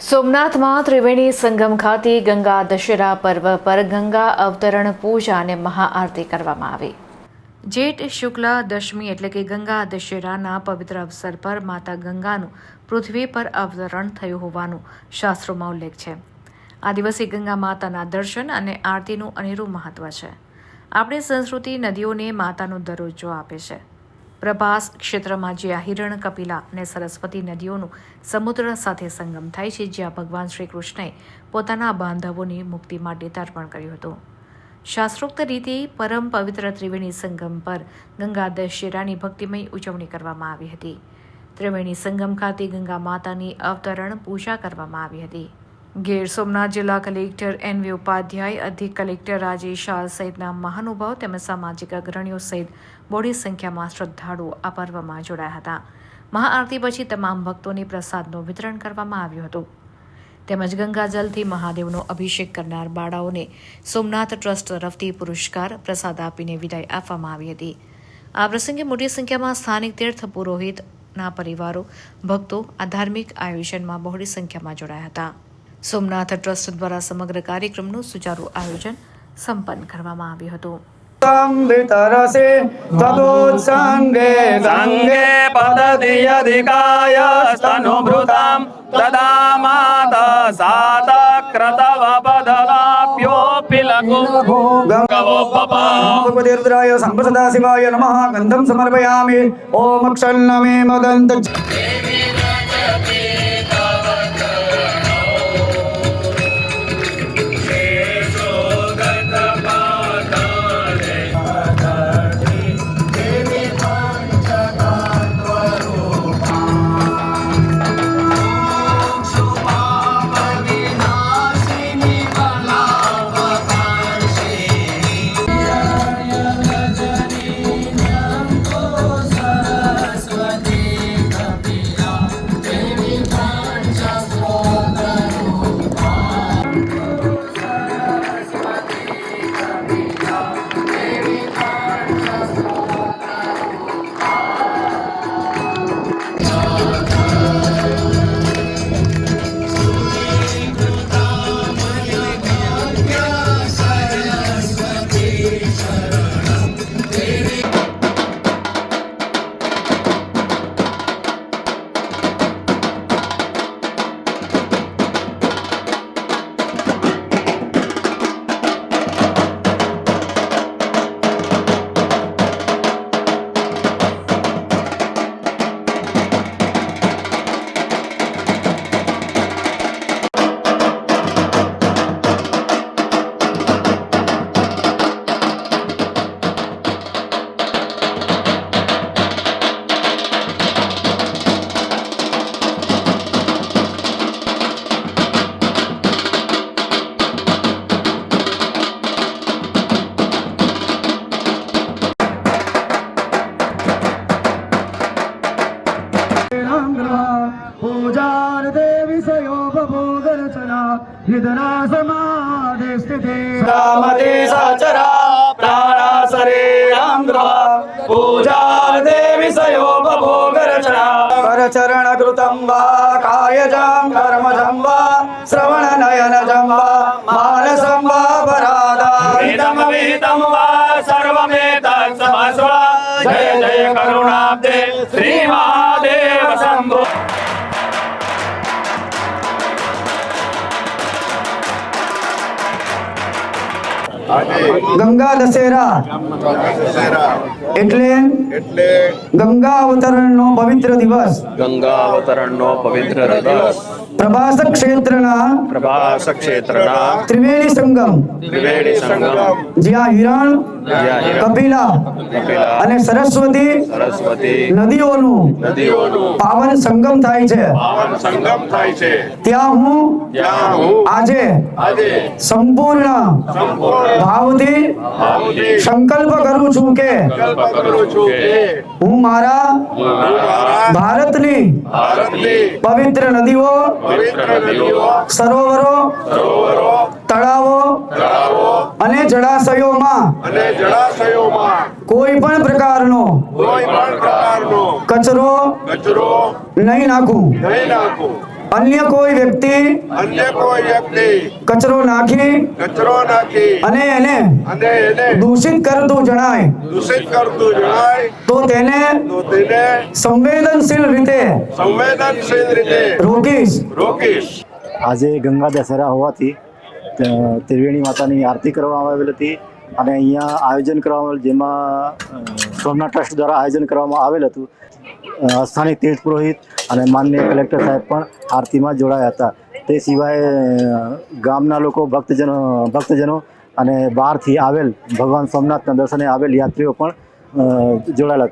સોમનાથમાં ત્રિવેણી સંગમ ખાતે ગંગા દશેરા પર્વ પર ગંગા અવતરણ પૂજા અને મહાઆરતી કરવામાં આવી. જેઠ, શુક્લ, દશમી એટલે કે ગંગા દશેરાના પવિત્ર અવસર પર માતા ગંગાનું પૃથ્વી પર અવતરણ થયું હોવાનું શાસ્ત્રોમાં ઉલ્લેખ છે. આ દિવસે ગંગા માતાના દર્શન અને આરતીનું અનેરું મહત્વ છે. આપણી સંસ્કૃતિ નદીઓને માતાનો દરજ્જો આપે છે. પ્રભાસ ક્ષેત્રમાં જ્યાં હિરણ કપિલા અને સરસ્વતી નદીઓનું સમુદ્ર સાથે સંગમ થાય છે, જ્યાં ભગવાન શ્રી કૃષ્ણએ પોતાના બાંધવોની મુક્તિ માટે તર્પણ કર્યું હતું. શાસ્ત્રોક્ત રીતે પરમ પવિત્ર ત્રિવેણી સંગમ પર ગંગા દશેરાની ભક્તિમય ઉજવણી કરવામાં આવી હતી. ત્રિવેણી સંગમ ખાતે ગંગા માતાની અવતરણ પૂજા કરવામાં આવી હતી. ગીર સોમનાથ જિલ્લા કલેક્ટર એન વી ઉપાધ્યાય, અધિક કલેક્ટર રાજેશ શાહ સહિતના મહાનુભાવ તેમજ સામાજિક અગ્રણીઓ સહિત બોડી સંખ્યામાં શ્રદ્ધાળુઓ આ પર્વમાં જોડાયા હતા. મહાઆરતી પછી તમામ ભક્તોને પ્રસાદનું વિતરણ કરવામાં આવ્યું હતું. તેમજ ગંગાજલથી મહાદેવનો અભિષેક કરનાર બાળાઓને સોમનાથ ટ્રસ્ટ તરફથી પુરસ્કાર, પ્રસાદ આપીને વિદાય આપવામાં આવી હતી. આ પ્રસંગે મોટી સંખ્યામાં સ્થાનિક તીર્થ પુરોહિતના પરિવારો, ભક્તો આ ધાર્મિક આયોજનમાં બહોળી સંખ્યામાં જોડાયા હતા. સોમનાથ ટ્રસ્ટ દ્વારા સમગ્ર કાર્યક્રમનું સુચારુ આયોજન સંપન્ન કરવામાં આવ્યું હતું संवितरसे तदोत्सङ्गे सङ्गे पतति यधिकाय स्तनुभृतां तदा माता सातक्रतवपदलाप्योऽपि लघु गवो पपा भगवतीरुद्राय सम्पसदाशिवाय नमः गन्धं समर्पयामि ॐ क्षण्णमे मदन्त ब्रह्मदे प्राणा प्राणासरे आंध्रा पूजा देवी सयोग भोग रचना। करचरण कृतं वा कायजां कर्मजं वा श्रवण नयनजं वा मानसं वा परादाहितं वा सर्वमेतत् समास्वा। जय जय करुणाब्दे श्रीमा ગંગા દશેરા. એટલે એટલે ગંગા અવતરણનો પવિત્ર દિવસ. ગંગા અવતરણનો પવિત્ર દિવસ. પ્રભાસ ક્ષેત્રના પ્રભાસ ક્ષેત્રના ત્રિવેણી સંગમ ત્રિવેણી સંગમ જ્યાં હિરણ કપિલા અને સરસ્વતી સરસ્વતી નદીઓનું નદીઓનું પાવન સંગમ થાય છે પાવન સંગમ થાય છે ત્યાં હું ત્યાં હું આજે આજે સંપૂર્ણ સંપૂર્ણ ભાવથી ભાવથી સંકલ્પ કરું છું કે સંકલ્પ કરું છું કે હું મારા હું મારા ભારતની પવિત્ર નદીઓ સરોવરો તળાવો અને જળાશયોમાં અને જળાશયોમાં કોઈ પણ પ્રકારનો કોઈ પણ પ્રકારનો કચરો કચરો નહીં નાખું. નહીં નાખું. અન્ય કોઈ વ્યક્તિ અન્ય કોઈ વ્યક્તિ કચરો નાખી કચરો નાખી અને એને અને એને દૂષિત કરતું જણાય. દૂષિત કરતું જણાય. તો તેને તો તેને સંવેદનશીલ રીતે સંવેદનશીલ રીતે રોકીશ. રોકીશ. આજે ગંગા દશેરા હોવાથી ત્રિવેણી માતાની આરતી કરવામાં આવેલ હતી અને અહીંયા આયોજન કરવામાં આવેલ જેમાં સોમનાથ ટ્રસ્ટ દ્વારા આયોજન કરવામાં આવેલ હતું. સ્થાનિક તીર્થ પુરોહિત અને માનનીય કલેક્ટર સાહેબ પણ આરતીમાં જોડાયા હતા તે સિવાય ગામના લોકો, ભક્તજનો ભક્તજનો અને બહારથી આવેલ ભગવાન સોમનાથના દર્શને આવેલ યાત્રીઓ પણ જોડાયેલા.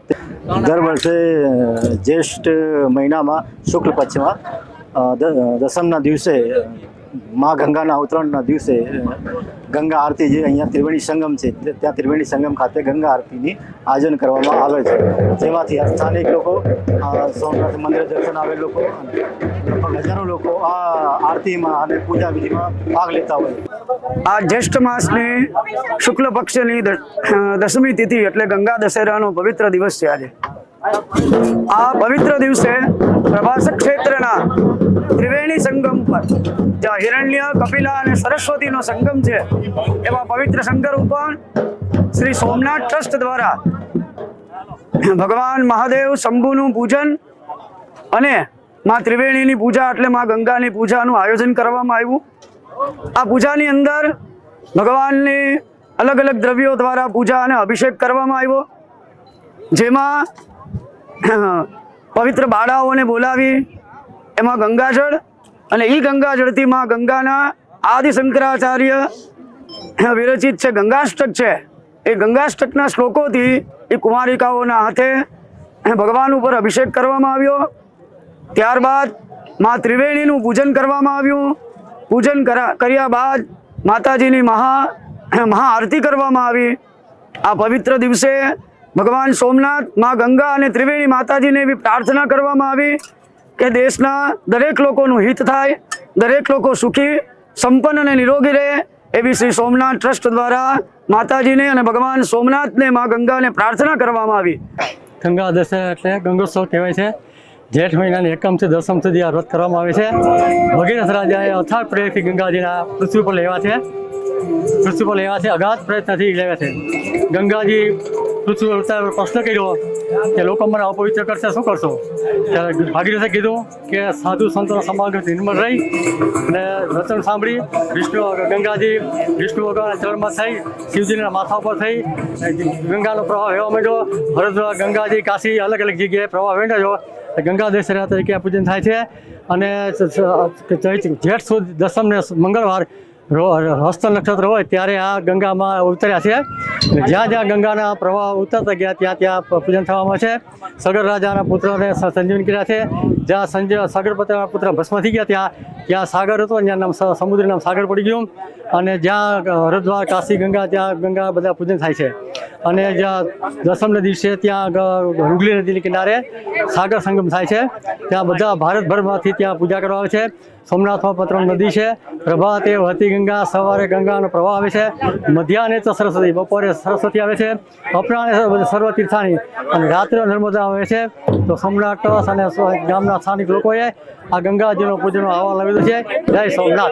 દર વર્ષે જ્યેષ્ઠ મહિનામાં, શુક્લ પક્ષમાં દસમના દિવસે મા ગંગાના અવતરણના દિવસે ગંગા આરતી જે અહીંયા ત્રિવેણી સંગમ છે ત્યાં ત્રિવેણી સંગમ ખાતે ગંગા આરતીની આયોજન કરવામાં આવે છે. જેમાંથી સ્થાનિક લોકો સોમનાથ મંદિર દર્શન આવેલ લોકો, લગભગ હજારો લોકો આ આરતીમાં અને પૂજા વિધિમાં ભાગ લેતા હોય આ જ્યેષ્ઠ માસની શુક્લ પક્ષની દશમી તિથિ એટલે ગંગા દશેરાનો પવિત્ર દિવસ છે આજે. આ પવિત્ર દિવસે પ્રભાસ ક્ષેત્રના ત્રિવેણી સંગમ પર, જ્યાં હિરણ્ય, કપિલા અને સરસ્વતીનો સંગમ છે. એમાં પવિત્ર શંકર ઉપર શ્રી સોમનાથ ટ્રસ્ટ દ્વારા ભગવાન મહાદેવ શંભુનું પૂજન અને માં ત્રિવેણીની પૂજા એટલે માં ગંગાની પૂજાનું આયોજન કરવામાં આવ્યું. આ પૂજાની અંદર ભગવાનની અલગ અલગ દ્રવ્યો દ્વારા પૂજા અને અભિષેક કરવામાં આવ્યો. જેમાં પવિત્ર બાળાઓને બોલાવી એમાં ગંગાજળ અને એ ગંગાજળથી માં ગંગાના આદિ શંકરાચાર્ય વિરચિત છે, ગંગાષ્ટક છે. એ ગંગાષ્ટકના શ્લોકોથી એ કુમારિકાઓના હાથે ભગવાન ઉપર અભિષેક કરવામાં આવ્યો. ત્યારબાદ મા ત્રિવેણીનું પૂજન કરવામાં આવ્યું. પૂજન કરા, કર્યા બાદ માતાજીની મહા મહાઆરતી કરવામાં આવી. આ પવિત્ર દિવસે ભગવાન સોમનાથ, મા ગંગા અને ત્રિવેણી માતાજીને એવી પ્રાર્થના કરવામાં આવી. કે દેશના દરેક લોકોનું હિત થાય, દરેક લોકો સુખી, સંપન્ન અને નિરોગી રહે એવી શ્રી સોમનાથ ટ્રસ્ટ દ્વારા માતાજીને અને ભગવાન સોમનાથને મા ગંગાને પ્રાર્થના કરવામાં આવી. ગંગા દશેરા એટલે ગંગોત્સવ કહેવાય છે. જેઠ મહિનાની એકમથી દસમ સુધી આ વ્રત કરવામાં આવે છે. ભગીરથ રાજાએ અથાગ પ્રયત્નથી ગંગાજીના પૃથ્વી પર લેવા છે. પૃથ્વી પર લેવા છે, અગાધ પ્રયત્નથી લેવા છે. ગંગાજી પૃથ્વી પર પ્રશ્ન કર્યો. કે લોકો મને અપવિત્ર કરશે, શું કરશો? ત્યારે ભાગીરથે કીધું કે સાધુ સંતોના સમાગમથી નિર્મળ રહી અને વચન સાંભળી, વિષ્ણુ ગંગાજી, વિષ્ણુ ભગવાનના ચરણમાં થઈ, શિવજીના માથા ઉપર થઈ ગંગાનો પ્રવાહ વહેવા માંડ્યો હરિદ્વાર ગંગાજી, કાશી અલગ અલગ જગ્યાએ પ્રવાહ વહેંડ્યો ગંગા દશેરા તરીકે પૂજન થાય છે? અને જેઠ સુદ દસમને મંગળવાર હસ્ત નક્ષત્ર હોય ત્યારે આ ગંગામાં ઉતર્યા છે. જ્યાં જ્યાં ગંગાના પ્રવાહ ઉતરતા ગયા, ત્યાં ત્યાં પૂજન થવામાં છે. સગર રાજાના પુત્રને સંજીવન કર્યા છે. જ્યાં સંજય સાગરપતિના પુત્ર ભસ્મ થઈ ગયા, ત્યાં ત્યાં સાગર હતો ત્યાં નામ સમુદ્ર નામ સાગર પડી ગયું. અને જ્યાં હરદ્વાર, કાશી, ગંગા, ત્યાં ગંગા બધા પૂજન થાય છે. અને જ્યાં દસમના દિવસે ત્યાં હુગલી નદીની કિનારે સાગર સંગમ થાય છે. ત્યાં બધા ભારતભરમાંથી ત્યાં પૂજા કરવા આવે છે. સોમનાથમાં પત્રમ નદી છે, પ્રભાતે વહતી ગંગા, સવારે ગંગાનો પ્રવાહ આવે છે, મધ્યાહને તો સરસ્વતી, બપોરે સરસ્વતી આવે છે અપરાણે સર્વ- તીર્થાની અને રાત્રે નર્મદા આવે છે. તો સોમનાથ અને ગામના સ્થાનિક લોકોએ આ ગંગાજીનો પૂજનનો આહવાન લાવેલો છે. જય સોમનાથ.